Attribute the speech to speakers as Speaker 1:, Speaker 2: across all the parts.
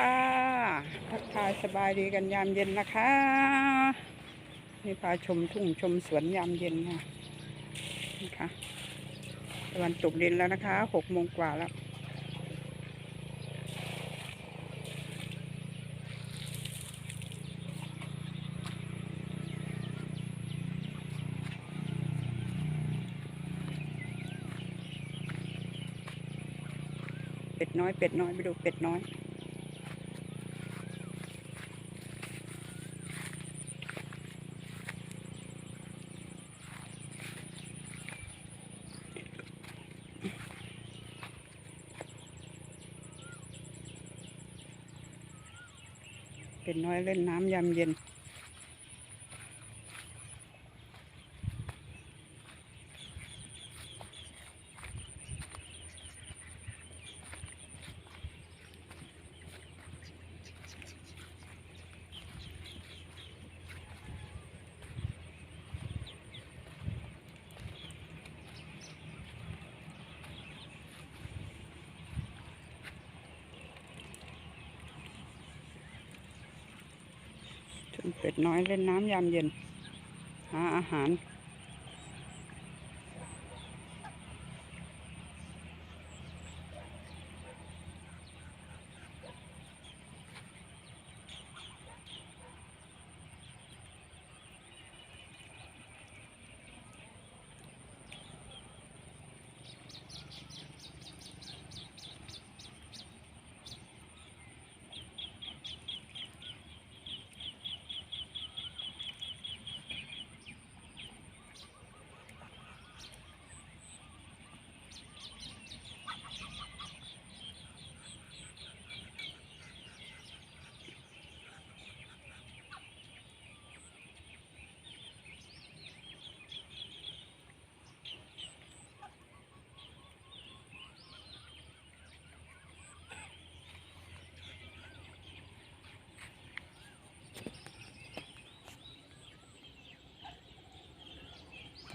Speaker 1: ค่ะทักทายสบายดีกันยามเย็นนะคะนี่พาชมทุ่งชมสวนยามเย็นค่ะนี่ค่ะตะวันตกดินแล้วนะคะหกโมงกว่าแล้ว เป็ดน้อยเป็ดน้อยไปดูเป็ดน้อย เป็ดน้อยเล่นน้ำยามเย็น เป็ดน้อยเล่นน้ำยามเย็น หาอาหาร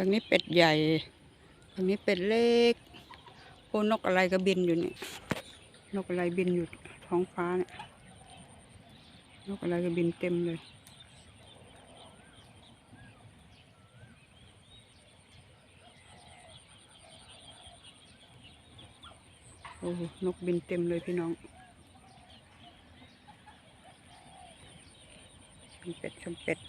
Speaker 1: ทางนี้เป็ดใหญ่ทางนี้เป็ดเล็กโอ้นกอะไรก็บินอยู่เนี่ยนกอะไรบินอยู่ท้องฟ้าเนี่ยนกอะไรก็บินเต็มเลยโอ้นกบินเต็มเลยพี่น้องเป็ดชมเป็ด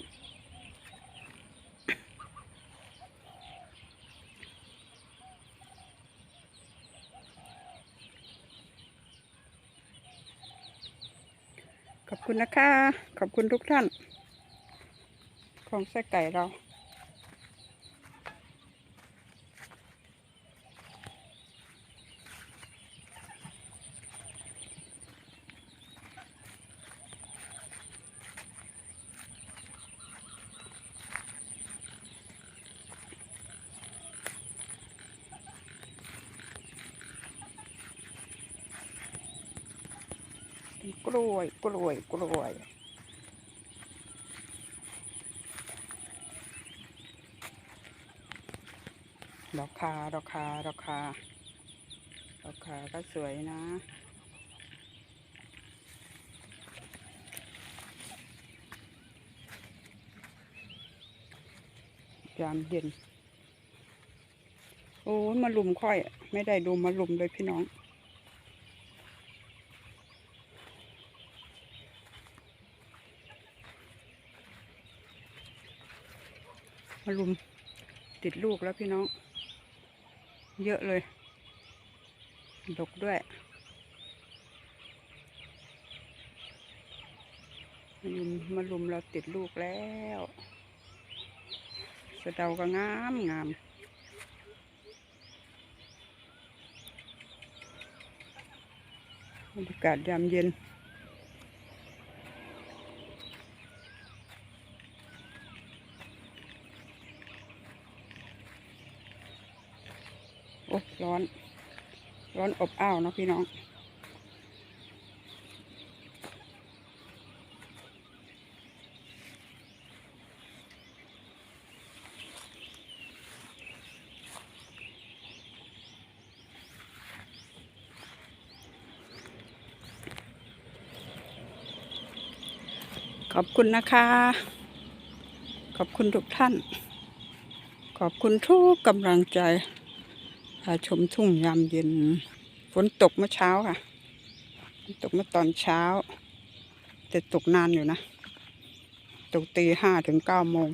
Speaker 1: คุณนะคะ ขอบคุณทุกท่าน ของไส้ไก่เรา กล้วย กล้วย กล้วย ดอกคา ดอกคา ดอกคา ดอกคา ก็สวยนะยามเย็น โอ้มาลุมค่อย ไม่ได้ดูมาลุมเลยพี่น้อง มารุมติดลูกแล้วพี่น้อง เยอะเลย ดกด้วย มารุมมารุมเราติดลูกแล้วสะเดาก็งามงามบรรยากาศยามเย็น โอ้ร้อน ร้อนอบอ้าวเนาะพี่น้อง ขอบคุณนะคะ ขอบคุณทุกท่าน ขอบคุณทุกกำลังใจ พาชมทุ่งยามเย็น ฝนตกเมื่อเช้าค่ะ ตกเมื่อตอนเช้า แต่ตกนานอยู่นะ ตกตีห้าถึงเก้าโมง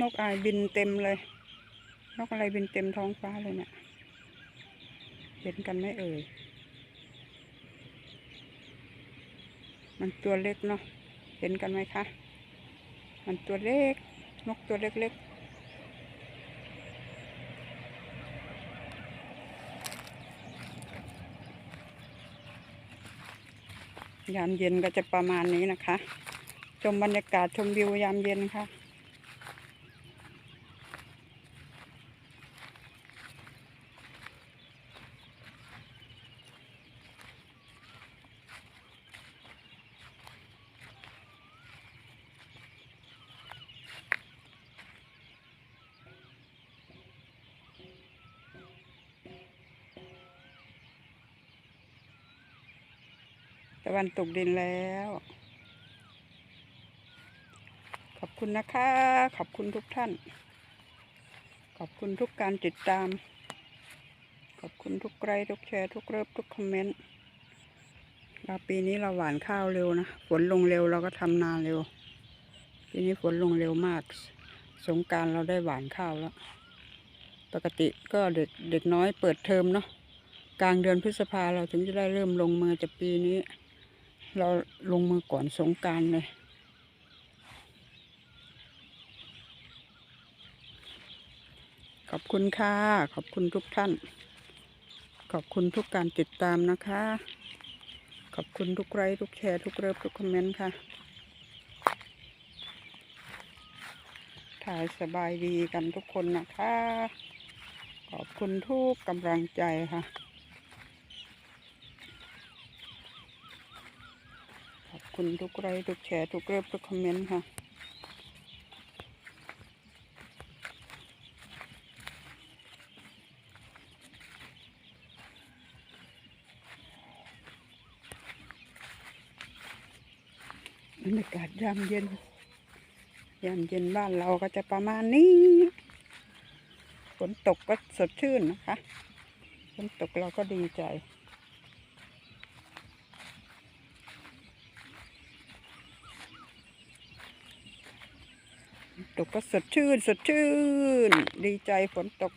Speaker 1: นกอายบินเต็มเลย นกอะไรบินเต็มท้องฟ้าเลยเนี่ยเห็นกันไหมเอ่ย มันตัวเล็กเนาะ เห็นกันไหมคะ มันตัวเล็ก นกตัวเล็กๆยามเย็นก็จะประมาณนี้นะคะ ชมบรรยากาศชมวิวยามเย็นค่ะ ตะวันตกดินแล้ว ขอบคุณนะคะ ขอบคุณทุกท่าน ขอบคุณทุกการติดตาม ขอบคุณทุกไลค์ทุกแชร์ ทุกเลิฟทุกคอมเมนต์เราปีนี้เราหวานข้าวเร็วนะ ฝนลงเร็วเราก็ทำนาเร็ว ปีนี้ฝนลงเร็วมาก สงการเราได้หวานข้าวแล้ว ปกติก็เด็กเด็กน้อยเปิดเทอมเนาะกลางเดือนพฤษภาเราถึงจะได้เริ่มลงมือแต่ปีนี้ เราลงมือก่อนสงการเลย ขอบคุณค่ะ ขอบคุณทุกท่าน ขอบคุณทุกการติดตามนะคะ ขอบคุณทุกไลค์ทุกแชร์ทุกเลิฟทุกคอมเมนต์ค่ะ ถ่ายสบายดีกันทุกคนนะคะ ขอบคุณทุกกำลังใจค่ะ ขอบ คุณทุกไลค์ทุกแชร์ทุกเลิฟทุกคอมเมนต์ค่ะบรรยากาศยามเย็น ยามเย็นบ้านเราก็จะประมาณนี้ ฝนตกก็สดชื่นนะคะ ฝนตกเราก็ดีใจ กก็สดชื่น สดชื่น ดีใจฝนตก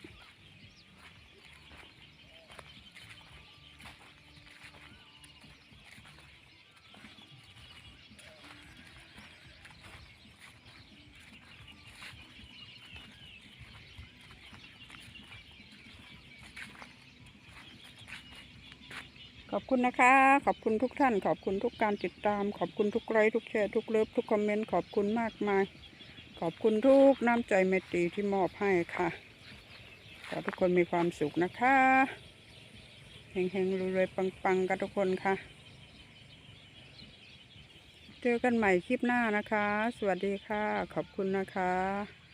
Speaker 1: ขอบคุณนะคะ ขอบคุณทุกท่าน ขอบคุณทุกการติดตาม ขอบคุณทุกไลค์ทุกแชร์ ทุกเลิฟ ทุกคอมเมนต์ ขอบคุณมากมาย ขอบคุณทุกน้ำใจเมตตรีที่มอบให้ค่ะ ขอทุกคนมีความสุขนะคะเฮงๆรวยๆปังๆกันทุกคนค่ะ เจอกันใหม่คลิปหน้านะคะ สวัสดีค่ะ ขอบคุณนะคะ